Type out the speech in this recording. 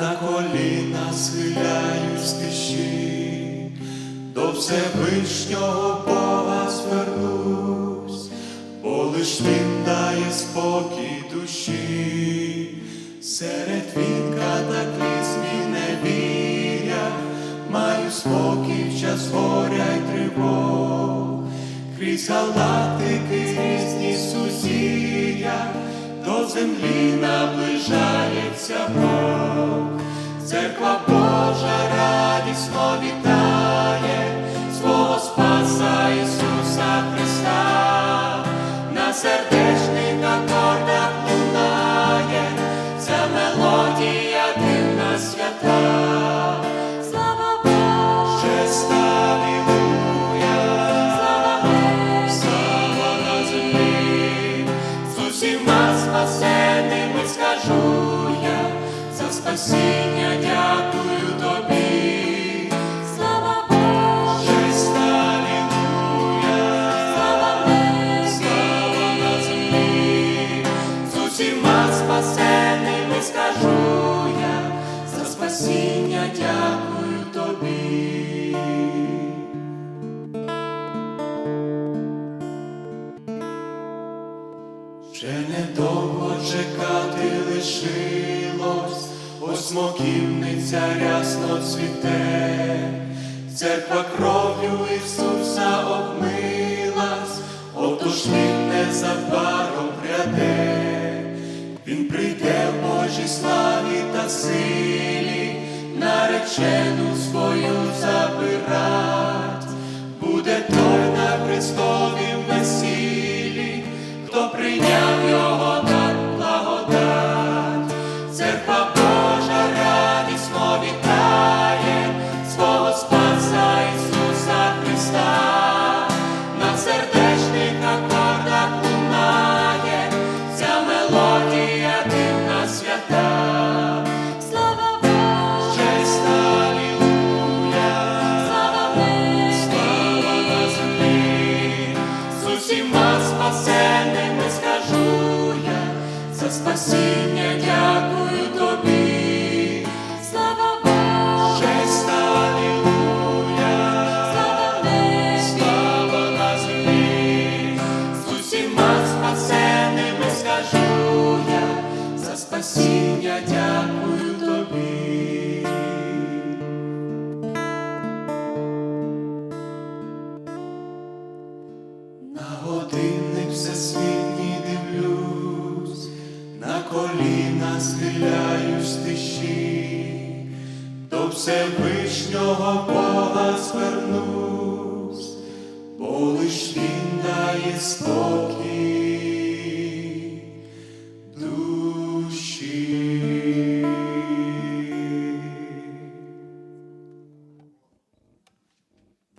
на коліна схиляюсь тиші, до Всевишнього Бога звернусь, бо лиш він дає спокій душі, серед він катаклізмів невіря, маю спокій в час горя й тривог, крізь галактики різні сусідя, землі наближається Бог, церква Божа радісно вітає спасеними скажу я, за спасіння дякую тобі. слава Богу, Честь, слава на землі, з усіма спасеними скажу я, за спасіння дякую тобі. Ще не недовго чекати лишилось, ось смоківниця рясно цвіте, церква кров'ю Ісуса обмилась, отож він незабаром пряде, він прийде в Божій славі та силі, наречену свою спасіння дякую тобі. слава Богу, Честь, алілуя, слава Небі, слава на землі, з усіма спасеними скажу я, за спасіння дякую тобі. На схиляюсь тиші, до Всевишнього Бога звернусь, бо лиш він дає спокій